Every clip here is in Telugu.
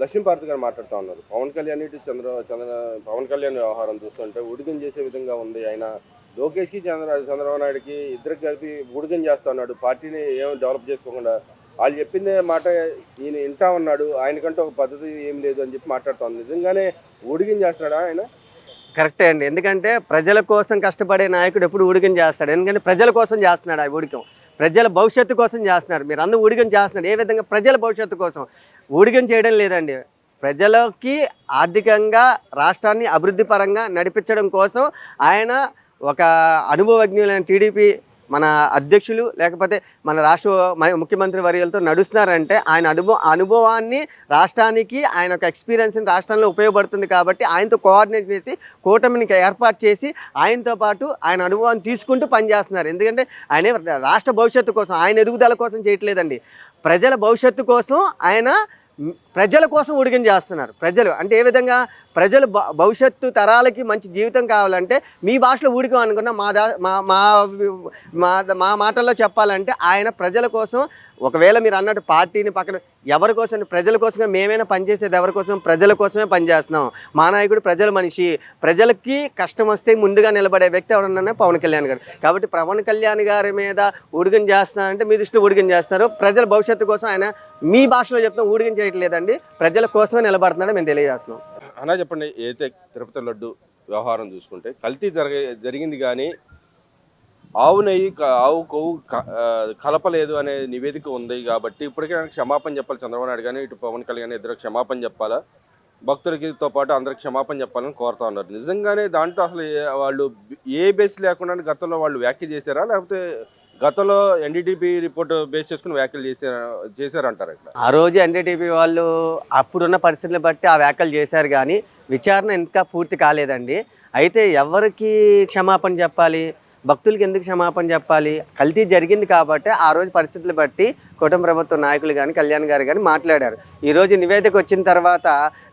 లక్ష్మీపార్తి గారు మాట్లాడుతూ ఉన్నారు. పవన్ కళ్యాణ్ ఇటు చంద్ర చంద్ర పవన్ కళ్యాణ్ వ్యవహారం చూస్తుంటే ఉడిగం చేసే విధంగా ఉంది. ఆయన లోకేష్కి చంద్ర చంద్రబాబు నాయుడుకి ఇద్దరికి కలిపి ఉడిగం చేస్తా ఉన్నాడు. పార్టీని ఏం డెవలప్ చేసుకోకుండా వాళ్ళు చెప్పిందే మాట ఈయన వింటా ఉన్నాడు. ఆయనకంటే ఒక పద్ధతి ఏం లేదు అని చెప్పి మాట్లాడుతూ నిజంగానే ఉడిగం చేస్తున్నాడా ఆయన? కరెక్టే అండి. ఎందుకంటే ప్రజల కోసం కష్టపడే నాయకుడు ఎప్పుడు ఉడికం చేస్తాడు. ఎందుకంటే ప్రజల కోసం చేస్తున్నాడు ఆ ఉడికం. ప్రజల భవిష్యత్తు కోసం చేస్తున్నారు. మీరు అందరూ ఊడిగం చేస్తున్నారు. ఏ విధంగా ప్రజల భవిష్యత్తు కోసం? ఊడిగం చేయడం లేదండి. ప్రజలకి ఆర్థికంగా రాష్ట్రాన్ని అభివృద్ధి పరంగా నడిపించడం కోసం ఆయన ఒక అనుభవజ్ఞులైన టీడీపీ మన అధ్యక్షులు లేకపోతే మన రాష్ట్ర ముఖ్యమంత్రి వర్యులతో నడుస్తున్నారంటే ఆయన అనుభవ అనుభవాన్ని రాష్ట్రానికి ఆయన ఒక ఎక్స్పీరియన్స్ని రాష్ట్రంలో ఉపయోగపడుతుంది కాబట్టి ఆయనతో కోఆర్డినేట్ చేసి కూటమిని ఏర్పాటు చేసి ఆయనతో పాటు ఆయన అనుభవాన్ని తీసుకుంటూ పనిచేస్తున్నారు. ఎందుకంటే ఆయన రాష్ట్ర భవిష్యత్తు కోసం ఆయన ఎదుగుదల కోసం చేయట్లేదండి. ప్రజల భవిష్యత్తు కోసం ఆయన ప్రజల కోసం ఉడిగం చేస్తున్నారు. ప్రజలు అంటే ఏ విధంగా ప్రజలు భవిష్యత్తు తరాలకి మంచి జీవితం కావాలంటే మీ భాషలో ఊడికం అనుకున్న మా దా మా మా మా మాటల్లో చెప్పాలంటే ఆయన ప్రజల కోసం ఒకవేళ మీరు అన్నట్టు పార్టీని పక్కన ఎవరి కోసం ప్రజల కోసమే మేమైనా పనిచేసేది ఎవరి కోసం ప్రజల కోసమే పనిచేస్తున్నాం. మా నాయకుడు ప్రజల మనిషి. ప్రజలకి కష్టం వస్తే ముందుగా నిలబడే వ్యక్తి ఎవరన్నా పవన్ కళ్యాణ్ గారు. కాబట్టి పవన్ కళ్యాణ్ గారి మీద ఊడిగం చేస్తున్నా అంటే మీ దృష్టి ఊడిగం చేస్తారు ప్రజల భవిష్యత్తు కోసం ఆయన మీ భాషలో చెప్తాం ఊడిగం చేయట్లేదండి ప్రజల కోసమే నిలబడుతున్నాడని మేము తెలియజేస్తున్నాం. అన్నా చెప్పండి ఏదైతే తిరుపతి లడ్డు వ్యవహారం చూసుకుంటే కల్తీ జరగ జరిగింది కానీ ఆవు నెయ్యి ఆవు కొవ్వు కలపలేదు అనే నివేదిక ఉంది కాబట్టి ఇప్పటికే క్షమాపణ చెప్పాలి. చంద్రబాబు నాయుడు కానీ ఇటు పవన్ కళ్యాణ్ ఇద్దరు క్షమాపణ చెప్పాలా? భక్తులకితో పాటు అందరికి క్షమాపణ చెప్పాలని కోరుతా ఉన్నారు. నిజంగానే దాంట్లో అసలు ఏ- వాళ్ళు ఏ బేస్ లేకుండా గతంలో వాళ్ళు వ్యాఖ్య చేశారా? లేకపోతే గతంలో ఎన్డీటీపీ రిపోర్ట్ బేస్ చేసుకుని వ్యాఖ్యలు చేశారు చేశారంటారు ఇక్కడ? ఆ రోజు ఎన్డీటీపీ వాళ్ళు అప్పుడున్న పరిస్థితులను బట్టి ఆ వ్యాఖ్యలు చేశారు కానీ విచారణ ఇంకా పూర్తి కాలేదండి. అయితే ఎవరికి క్షమాపణ చెప్పాలి? భక్తులకి ఎందుకు క్షమాపణ చెప్పాలి? కల్తీ జరిగింది కాబట్టి ఆ రోజు పరిస్థితులు బట్టి కుటుంబ ప్రభుత్వ నాయకులు కానీ కళ్యాణ్ గారు కానీ మాట్లాడారు. ఈరోజు నివేదిక వచ్చిన తర్వాత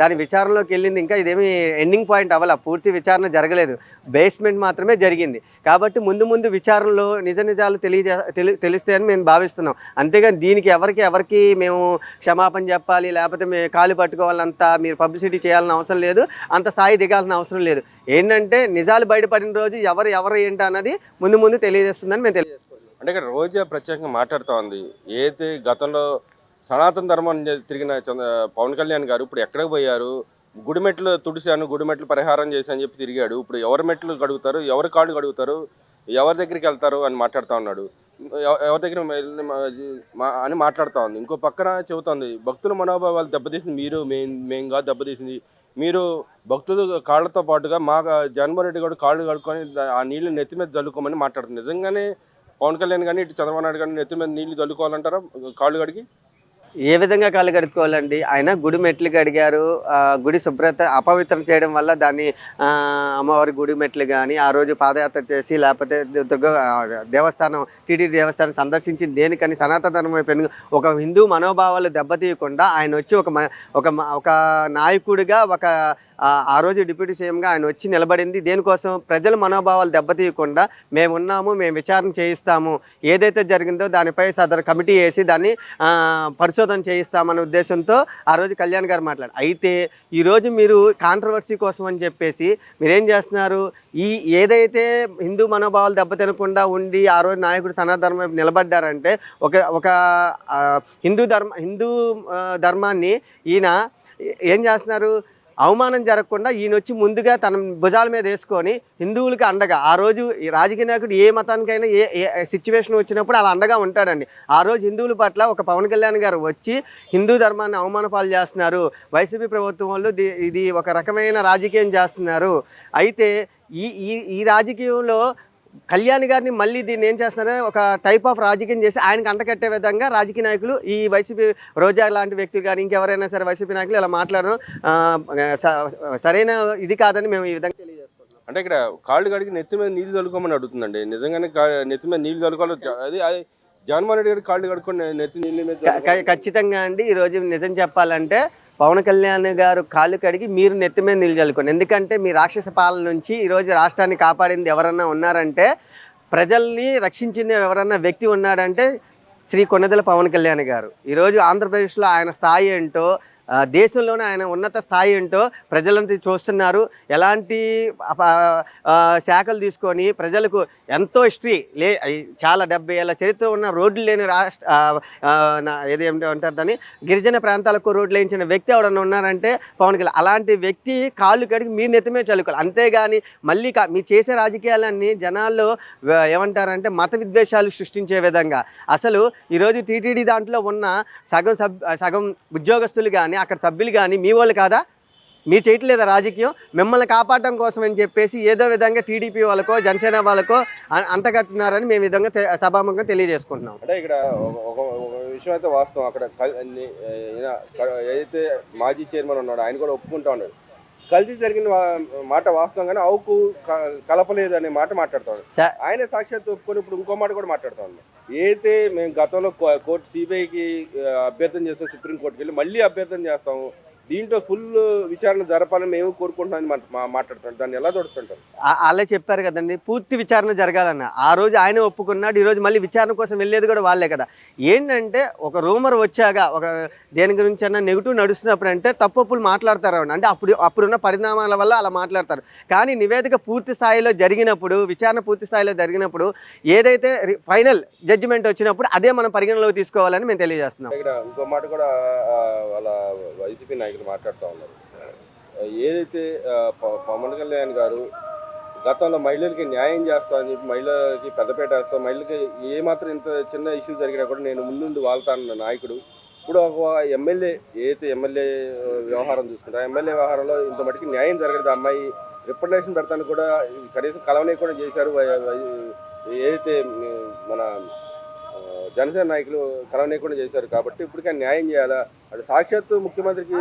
దాని విచారణలోకి వెళ్ళింది. ఇంకా ఇదేమి ఎండింగ్ పాయింట్ అవ్వాల పూర్తి విచారణ జరగలేదు. బేస్మెంట్ మాత్రమే జరిగింది. కాబట్టి ముందు ముందు విచారణలో నిజ నిజాలు తెలియజే తెలి తెలుస్తాయని మేము భావిస్తున్నాం. అంతేగాని దీనికి ఎవరికి ఎవరికి మేము క్షమాపణ చెప్పాలి లేకపోతే మేము కాలు పట్టుకోవాలంత మీరు పబ్లిసిటీ చేయాలని అవసరం లేదు అంత స్థాయి దిగాల్సిన అవసరం లేదు. ఏంటంటే నిజాలు బయటపడిన రోజు ఎవరు ఎవరు ఏంటి అన్నది ముందు ముందు తెలియజేస్తుందని మేము తెలియజేస్తాం అంటే ఇక్కడ రోజా ప్రత్యేకంగా మాట్లాడుతూ ఉంది. ఏదైతే గతంలో సనాతన ధర్మం తిరిగిన చంద్ర పవన్ కళ్యాణ్ గారు ఇప్పుడు ఎక్కడికి పోయారు? గుడి మెట్లు తుడిశాను గుడిమెట్లు పరిహారం చేశాను అని చెప్పి తిరిగాడు. ఇప్పుడు ఎవరి మెట్లు కడుగుతారు? ఎవరి కాళ్ళు కడుగుతారు? ఎవరి దగ్గరికి వెళ్తారు? అని మాట్లాడుతూ ఉన్నాడు. ఎవరి దగ్గర మా- అని మాట్లాడుతూ ఉంది. ఇంకో పక్కన చెబుతోంది భక్తుల మనోభావాలు దెబ్బతీసింది మీరు మేం మేం కాదు దెబ్బతీసింది. మీరు భక్తులు కాళ్ళతో పాటుగా మా జగన్మోహన్ రెడ్డి గారు కాళ్ళు కడుక్కొని ఆ నీళ్ళు నెత్తి మీద చల్లుకోమని మాట్లాడుతుంది. నిజంగానే పవన్ కళ్యాణ్ కానీ ఇటు చంద్రబాబు నాయుడు కానీ నెత్తి మీద నీళ్ళు చల్లుకోవాలంటారా కాళ్ళు కడిగి? ఏ విధంగా కాళ్ళు కడుక్కోవాలండి? ఆయన గుడి మెట్లు కడిగారు. గుడి శుభ్రత అపవిత్రం చేయడం వల్ల దాన్ని అమ్మవారి గుడి మెట్లు కానీ ఆ రోజు పాదయాత్ర చేసి లేకపోతే దుర్గ దేవస్థానం టీటీడీ దేవస్థానం సందర్శించి దేనికని సనాతన ధర్మం ఒక హిందూ మనోభావాలు దెబ్బతీయకుండా ఆయన వచ్చి ఒక మ- ఒక మ- ఒక నాయకుడిగా ఒక ఆ, రోజు డిప్యూటీ సీఎంగా ఆయన వచ్చి నిలబడింది. దేనికోసం? ప్రజల మనోభావాలు దెబ్బతీయకుండా మేము ఉన్నాము మేము విచారణ చేయిస్తాము. ఏదైతే జరిగిందో దానిపై సదరు కమిటీ వేసి దాన్ని పరిశోధన చేయిస్తామనే ఉద్దేశంతో ఆ రోజు కళ్యాణ్ గారు మాట్లాడారు. అయితే ఈరోజు మీరు కాంట్రవర్సీ కోసం అని చెప్పేసి మీరేం చేస్తున్నారు? ఈ ఏదైతే హిందూ మనోభావాలు దెబ్బతినకుండా ఉండి ఆ రోజు నాయకుడు సనాతన వైపు నిలబడ్డారంటే ఒక ఒక హిందూ ధర్మ హిందూ ధర్మాన్ని ఈయన ఏం చేస్తున్నారు? అవమానం జరగకుండా ఈయన వచ్చి ముందుగా తన భుజాల మీద వేసుకొని హిందువులకి అండగా ఆ రోజు ఈ రాజకీయ నాయకుడు ఏ మతానికైనా ఏ ఏ సిచ్యువేషన్ వచ్చినప్పుడు అలా అండగా ఉంటాడండి. ఆ రోజు హిందువుల పట్ల ఒక పవన్ కళ్యాణ్ గారు వచ్చి హిందూ ధర్మాన్ని అవమానపాలు చేస్తున్నారు. వైసీపీ ప్రభుత్వం వాళ్ళు ఇది ఒక రకమైన రాజకీయం చేస్తున్నారు. అయితే ఈ ఈ ఈ రాజకీయంలో కళ్యాణ్ గారిని మళ్ళీ దీన్ని ఏం చేస్తున్నారో ఒక టైప్ ఆఫ్ రాజకీయం చేసి ఆయనకు అంటకట్టే విధంగా రాజకీయ నాయకులు ఈ వైసీపీ రోజా లాంటి వ్యక్తులు కానీ ఇంకెవరైనా సరే వైసీపీ నాయకులు ఇలా మాట్లాడడం సరైన ఇది కాదని మేము ఈ విధంగా తెలియజేసుకుంటున్నాం. అంటే ఇక్కడ కాళ్ళు కడిగి నెత్తి మీద నీళ్ళు చల్లుకోమని అడుగుతుందండి. నిజంగానే నెత్తి మీద నీళ్ళు చల్లుకోవాలి అది అది జగన్మోహన్ రెడ్డి గారు కాళ్ళు కడుక్కొని నెత్తి నీళ్ళ మీద ఖచ్చితంగా అండి. ఈరోజు నిజం చెప్పాలంటే పవన్ కళ్యాణ్ గారు కాళ్ళు కడిగి మీరు నెత్తి మీద నీళ్ళు ఎందుకంటే మీ రాక్షస పాలన నుంచి ఈరోజు రాష్ట్రాన్ని కాపాడింది ఎవరన్నా ఉన్నారంటే ప్రజల్ని రక్షించింది ఎవరన్నా వ్యక్తి ఉన్నాడంటే శ్రీ కొన్నదల పవన్ కళ్యాణ్ గారు. ఈరోజు ఆంధ్రప్రదేశ్లో ఆయన స్థాయి ఏంటో దేశంలోనే ఆయన ఉన్నత స్థాయి ఏంటో ప్రజలంతా చూస్తున్నారు. ఎలాంటి శాఖలు తీసుకొని ప్రజలకు ఎంతో హిస్టరీ లే చాలా డెబ్బై ఏళ్ళ చరిత్ర ఉన్న రోడ్లు లేని రాష్ట్ర ఆ, ఏది అంటారు దాన్ని? గిరిజన ప్రాంతాలకు రోడ్లు వేయించిన వ్యక్తి ఎవడన్నా ఉన్నారంటే పవన్ కళ్యాణ్. అలాంటి వ్యక్తి కాళ్ళు కడిగి మీరు నెత్తమే చల్లుకోవాలి. అంతేగాని మళ్ళీ కా మీరు చేసే రాజకీయాలన్నీ జనాల్లో ఏమంటారంటే మత విద్వేషాలు సృష్టించే విధంగా. అసలు ఈరోజు టీటీడీ దాంట్లో ఉన్న సగం సబ్ సగం ఉద్యోగస్తులు కానీ అక్కడ సభ్యులు కానీ మీ వాళ్ళు కాదా? మీ చేయట్లేదా రాజకీయం? మిమ్మల్ని కాపాడటం కోసం అని చెప్పేసి ఏదో విధంగా టీడీపీ వాళ్ళకో జనసేన వాళ్ళకో అ- అంటగట్టున్నారని మేము విధంగా తె- సభాముఖంగా తెలియజేసుకుంటున్నాం. అంటే ఇక్కడ ఒక- ఒక విషయం అయితే వాస్తవం. అక్కడ ఏదైతే మాజీ చైర్మన్ ఉన్నాడు ఆయన కూడా ఒప్పుకుంటా ఉన్నాడు. కల్తీ జరిగిన మాట వాస్తవం కానీ అవుకు కలపలేదు అనే మాట మాట్లాడుతాడు ఆయన సాక్షాత్ ఒప్పుకొని ఇప్పుడు ఇంకో మాట కూడా మాట్లాడుతా ఉన్నాం ఏదైతే మేము గతంలో కోర్టు సిబిఐకి అభ్యర్థన చేస్తాం సుప్రీంకోర్టుకి వెళ్ళి మళ్ళీ అభ్యర్థన చేస్తాము దీంట్లో ఫుల్ విచారణ జరపాలని మేము కోరుకుంటున్నామని మా- మా- మాట్లాడుతున్నాం దాన్ని ఎలా తోడుతుంటారు ఆ- వాళ్ళే చెప్పారు కదండి పూర్తి విచారణ జరగాలన్న. ఆ రోజు ఆయన ఒప్పుకున్నాడు ఈ రోజు మళ్ళీ విచారణ కోసం వెళ్ళేది కూడా వాళ్ళే కదా. ఏంటంటే ఒక రూమర్ వచ్చాక ఒక దేని గురించి అన్నా నెగిటివ్ నడుస్తున్నప్పుడు అంటే తప్పులు మాట్లాడతారు. అంటే అప్పుడు అప్పుడున్న పరిణామాల వల్ల అలా మాట్లాడతారు. కానీ నివేదిక పూర్తి స్థాయిలో జరిగినప్పుడు విచారణ పూర్తి స్థాయిలో జరిగినప్పుడు ఏదైతే ఫైనల్ జడ్జిమెంట్ వచ్చినప్పుడు అదే మనం పరిగణలోకి తీసుకోవాలని మేము తెలియజేస్తున్నాం. ఇక్కడ ఇంకో మాట కూడా వాళ్ళ వైసీపీ నాయకులు మాట్లాడుతూ ఉన్నారు. ఏదైతే పవన్ కళ్యాణ్ గారు గతంలో మహిళలకి న్యాయం చేస్తామని చెప్పి మహిళలకి పెద్దపేట వేస్తాం మహిళలకి ఏమాత్రం ఇంత చిన్న ఇష్యూ జరిగినా కూడా నేను ముందుండి వాళ్తానన్న నాయకుడు. ఇప్పుడు ఒక ఎమ్మెల్యే ఏదైతే ఎమ్మెల్యే వ్యవహారం చూసుకుంటా ఎమ్మెల్యే వ్యవహారంలో ఇంత మటుకు న్యాయం జరగదు. అమ్మాయి రిప్రజెంటేషన్ పెడతాను కూడా కనీసం కలవనే కూడా చేశారు. వై- ఏదైతే మన జనసేన నాయకులు కలవనీయకుండా చేశారు కాబట్టి ఇప్పటికే న్యాయం చేయాలా? అది సాక్షాత్తు ముఖ్యమంత్రికి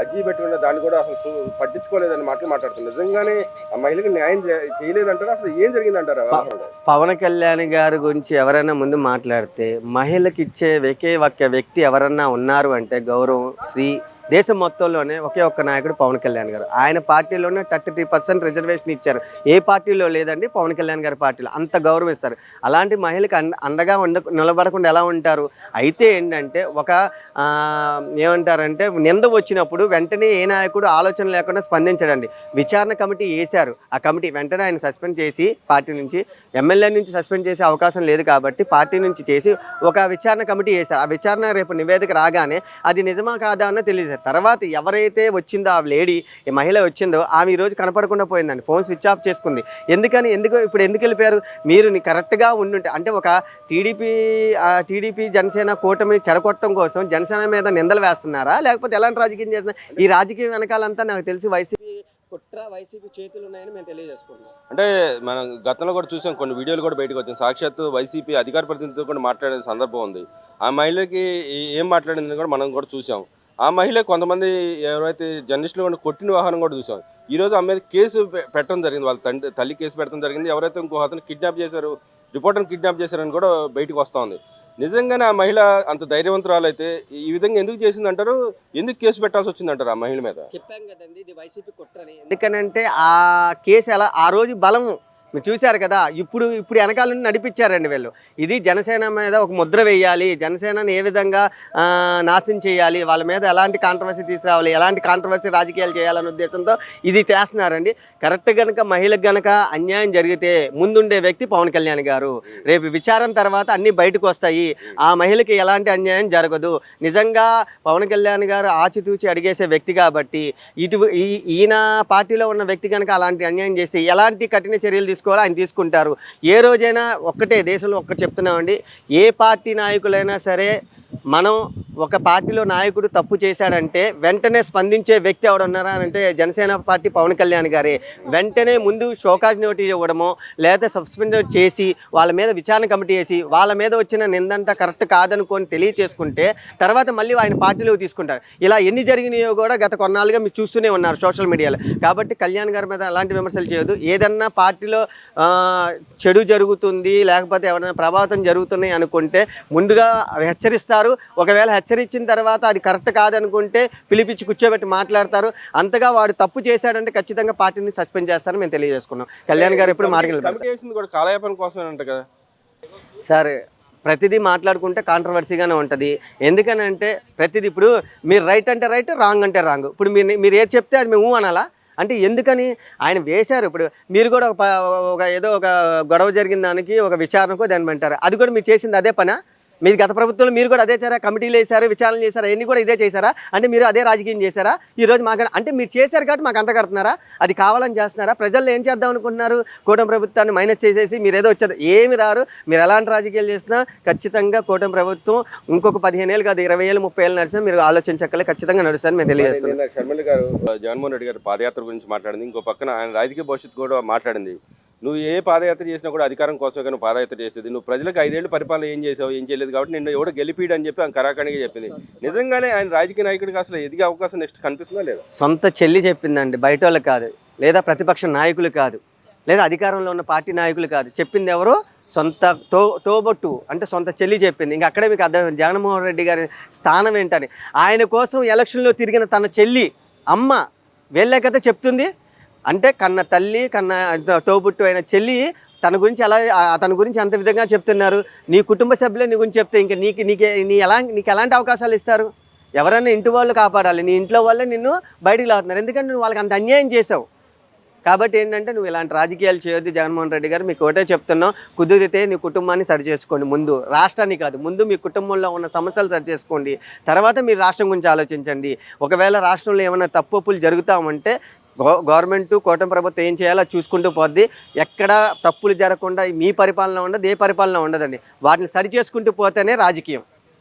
అర్జీ పెట్టుకున్న దాన్ని కూడా అసలు పట్టించుకోలేదని మాటలు మాట్లాడుతున్నారు. నిజంగానే ఆ మహిళకి న్యాయం చేయలేదంటారా? అసలు ఏం జరిగిందంటారా? పవన్ కళ్యాణ్ గారి గురించి ఎవరైనా ముందు మాట్లాడితే మహిళకి ఇచ్చే ఒకే ఒక్క వ్యక్తి ఎవరన్నా ఉన్నారు అంటే గౌరవం శ్రీ దేశం మొత్తంలోనే ఒకే ఒక్క నాయకుడు పవన్ కళ్యాణ్ గారు. ఆయన పార్టీలోనే థర్టీ త్రీ పర్సెంట్ రిజర్వేషన్ ఇచ్చారు. ఏ పార్టీలో లేదండి పవన్ కళ్యాణ్ గారి పార్టీలో. అంత గౌరవిస్తారు. అలాంటి మహిళకి అండగా ఉండ నిలబడకుండా ఎలా ఉంటారు? అయితే ఏంటంటే ఒక ఏమంటారంటే నింద వచ్చినప్పుడు వెంటనే ఏ నాయకుడు ఆలోచన లేకుండా స్పందించడండి. విచారణ కమిటీ వేశారు. ఆ కమిటీ వెంటనే ఆయన సస్పెండ్ చేసి పార్టీ నుంచి ఎమ్మెల్యే నుంచి సస్పెండ్ చేసే అవకాశం లేదు కాబట్టి పార్టీ నుంచి చేసి ఒక విచారణ కమిటీ వేశారు. ఆ విచారణ రేపు నివేదిక రాగానే అది నిజమా కాదా అన్న తెలియదు తర్వాత ఎవరైతే వచ్చిందో ఆ లేడీ ఈ మహిళ వచ్చిందో ఆమె ఈరోజు కనపడకుండా పోయిందండి. ఫోన్ స్విచ్ ఆఫ్ చేసుకుంది. ఎందుకని? ఎందుకు ఇప్పుడు ఎందుకు వెళ్ళిపోయారు? మీరు కరెక్ట్గా ఉండుంటే అంటే ఒక టీడీపీ టీడీపీ జనసేన కూటమి చెరకొట్టడం కోసం జనసేన మీద నిందలు వేస్తున్నారా? లేకపోతే ఎలాంటి రాజకీయం చేస్తున్నారు ఈ రాజకీయం వెనకాలంతా నాకు తెలిసి వైసీపీ కుట్ర వైసీపీ చేతులు ఉన్నాయని మేము తెలియజేసుకుంటున్నాం. అంటే మనం గతంలో కూడా చూసాం కొన్ని వీడియోలు కూడా బయటకు వచ్చాయి సాక్షాత్తు వైసీపీ అధికార ప్రతినిధితో కూడా మాట్లాడిన సందర్భం ఉంది. ఆ మహిళకి ఏం మాట్లాడిందని కూడా మనం కూడా చూసాం. ఆ మహిళ కొంతమంది ఎవరైతే జర్నలిస్టులు కూడా కొట్టిన వ్యవహారం కూడా చూసాం ఈ రోజు ఆమె మీద కేసు పెట్టడం జరిగింది. వాళ్ళ తండ్రి తల్లి కేసు పెట్టడం జరిగింది. ఎవరైతే ఇంకో అతను కిడ్నాప్ చేశారు రిపోర్టర్ని కిడ్నాప్ చేశారని కూడా బయటకు వస్తూ ఉంది. నిజంగానే ఆ మహిళ అంత ధైర్యవంతురాలు అయితే ఈ విధంగా ఎందుకు చేసింది అంటారు ఎందుకు కేసు పెట్టాల్సి వచ్చింది అంటారు ఆ మహిళ మీద? చెప్పాం కదండి ఇది వైసీపీ కుట్రని. ఎందుకనంటే ఆ కేసు ఎలా ఆ రోజు బలం మీరు చూశారు కదా ఇప్పుడు ఇప్పుడు వెనకాల నుండి నడిపించారండి వీళ్ళు. ఇది జనసేన మీద ఒక ముద్ర వేయాలి జనసేనని ఏ విధంగా నాశనం చేయాలి వాళ్ళ మీద ఎలాంటి కాంట్రవర్సీ తీసుకురావాలి ఎలాంటి కాంట్రవర్సీ రాజకీయాలు చేయాలనే ఉద్దేశంతో ఇది చేస్తున్నారండి. కరెక్ట్ కనుక మహిళకు గనక అన్యాయం జరిగితే ముందుండే వ్యక్తి పవన్ కళ్యాణ్ గారు. రేపు విచారం తర్వాత అన్నీ బయటకు వస్తాయి. ఆ మహిళకి ఎలాంటి అన్యాయం జరగదు. నిజంగా పవన్ కళ్యాణ్ గారు ఆచితూచి అడిగేసే వ్యక్తి కాబట్టి ఇటు ఈయన పార్టీలో ఉన్న వ్యక్తి కనుక అలాంటి అన్యాయం చేస్తే ఎలాంటి కఠిన చర్యలు తీసుకోవాలో ఆయన తీసుకుంటారు. ఏ రోజైనా ఒక్కటే దేశంలో ఒక్కటి చెప్తున్నామండి ఏ పార్టీ నాయకులైనా సరే మనం ఒక పార్టీలో నాయకుడు తప్పు చేశాడంటే వెంటనే స్పందించే వ్యక్తి ఎవడున్నారా అని అంటే జనసేన పార్టీ పవన్ కళ్యాణ్ గారే. వెంటనే ముందు షోకాజ్ నోటీస్ ఇవ్వడమో లేదా సస్పెండ్ చేసి వాళ్ళ మీద విచారణ కమిటీ వేసి వాళ్ళ మీద వచ్చిన నిందంతా కరెక్ట్ కాదనుకొని తెలియచేసుకుంటే తర్వాత మళ్ళీ ఆయన పార్టీలోకి తీసుకుంటారు. ఇలా ఎన్ని జరిగినాయో కూడా గత కొన్నాళ్ళుగా మీరు చూస్తూనే ఉన్నారు సోషల్ మీడియాలో. కాబట్టి కళ్యాణ్ గారి మీద అలాంటి విమర్శలు చేయొద్దు. ఏదన్నా పార్టీలో చెడు జరుగుతుంది లేకపోతే ఎవరైనా ప్రభావితం జరుగుతున్నాయి అనుకుంటే ముందుగా హెచ్చరిస్తారు. ఒకవేళ హెచ్చరించిన తర్వాత అది కరెక్ట్ కాదనుకుంటే పిలిపించి కూర్చోబెట్టి మాట్లాడతారు. అంతగా వాడు తప్పు చేశాడంటే ఖచ్చితంగా పార్టీని సస్పెండ్ చేస్తారని మేము తెలియజేసుకున్నాం. కళ్యాణ్ గారు ఎప్పుడు వేసింది కూడా కాలయాపన కోసం అంట కదా. సార్ ప్రతిదీ మాట్లాడుకుంటే కాంట్రవర్సీగానే ఉంటుంది. ఎందుకనంటే ప్రతిదీ ఇప్పుడు మీరు రైట్ అంటే రైట్ రాంగ్ అంటే రాంగ్. ఇప్పుడు మీరు మీరు ఏది చెప్తే అది మేము అనాలా? అంటే ఎందుకని? ఆయన వేశారు ఇప్పుడు. మీరు కూడా ఒక ఏదో ఒక గొడవ జరిగిన దానికి ఒక విచారణకు దాన్ని అంటారు అది కూడా మీరు చేసింది అదే పనా? మీరు గత ప్రభుత్వంలో మీరు కూడా అదే చేశారా? కమిటీలు వేశారు విచారణ చేశారా? అన్నీ కూడా ఇదే చేశారా? అంటే మీరు అదే రాజకీయం చేశారా? ఈ రోజు మాకు అంటే మీరు చేశారు కాబట్టి మాకు అంత కడుతున్నారా? అది కావాలని చేస్తున్నారా? ప్రజల్లో ఏం చేద్దాం అనుకుంటున్నారు? కూటమి ప్రభుత్వాన్ని మైనస్ చేసేసి మీరు ఏదో వచ్చారు. ఏమి రారు. మీరు ఎలాంటి రాజకీయాలు చేసినా ఖచ్చితంగా కూటమి ప్రభుత్వం ఇంకొక పదిహేను ఏళ్ళు కాదు ఇరవై ఏళ్ళు ముప్పై ఏళ్ళు నడిచినా మీరు ఆలోచించక్కలే ఖచ్చితంగా నడుస్తారని మేము తెలియజేస్తున్నాం. షర్మిల గారు జగన్మోహన్ రెడ్డి గారు పాదయాత్ర గురించి మాట్లాడింది. ఇంకో పక్కన ఆయన రాజకీయ భవిష్యత్తు కూడా మాట్లాడింది. నువ్వు ఏ పాదయాత్ర చేసినా కూడా అధికారం కోసం కానీ పాదయాత్ర చేసేది. నువ్వు ప్రజలకు ఐదేళ్ళు పరిపాలన ఏం చేసావు ఏం చేయలేదు కాబట్టి నిన్ను ఎవడో గెలిపిడు అని చెప్పి ఆయన కరాఖండిగా చెప్పింది. నిజంగానే ఆయన రాజకీయ నాయకుడికి అసలు ఎదిగే అవకాశం నెక్స్ట్ కనిపిస్తుందా లేదా? సొంత చెల్లి చెప్పిందండి బయట వాళ్ళు కాదు. లేదా ప్రతిపక్ష నాయకులు కాదు. లేదా అధికారంలో ఉన్న పార్టీ నాయకులు కాదు. చెప్పింది ఎవరు? సొంత తో తోబొట్టు అంటే సొంత చెల్లి చెప్పింది. ఇంకా అక్కడే మీకు అర్థం జగన్మోహన్ రెడ్డి గారి స్థానం ఏంటని. ఆయన కోసం ఎలక్షన్లో తిరిగిన తన చెల్లి అమ్మ వెళ్ళాకైతే చెప్తుంది. అంటే కన్న తల్లి కన్న తోబుట్టు అయిన చెల్లి తన గురించి ఎలా తన గురించి అంత విధంగా చెప్తున్నారు. నీ కుటుంబ సభ్యులే నీ గురించి చెప్తే ఇంకా నీకు నీకే నీ ఎలా నీకు ఎలాంటి అవకాశాలు ఇస్తారు? ఎవరైనా ఇంటి వాళ్ళు కాపాడాలి. నీ ఇంట్లో వాళ్ళే నిన్ను బయటికి లాగుతున్నారు. ఎందుకంటే నువ్వు వాళ్ళకి అంత అన్యాయం చేసావు. కాబట్టి ఏంటంటే నువ్వు ఇలాంటి రాజకీయాలు చేయొద్దు. జగన్మోహన్ రెడ్డి గారు మీకు ఒకటే చెప్తున్నావు కుదిరితే నీ కుటుంబాన్ని సరి చేసుకోండి ముందు. రాష్ట్రాన్ని కాదు ముందు మీ కుటుంబంలో ఉన్న సమస్యలు సరి చేసుకోండి. తర్వాత మీరు రాష్ట్రం గురించి ఆలోచించండి. ఒకవేళ రాష్ట్రంలో ఏమైనా తప్పులు జరుగుతామంటే గవర్నమెంట్ కూటమి ప్రభుత్వం ఏం చేయాలో చూసుకుంటూ పోద్ది. ఎక్కడ తప్పులు జరగకుండా మీ పరిపాలన ఉండదు ఏ పరిపాలన ఉండదండి. వాటిని సరి చేసుకుంటూ పోతేనే రాజకీయం.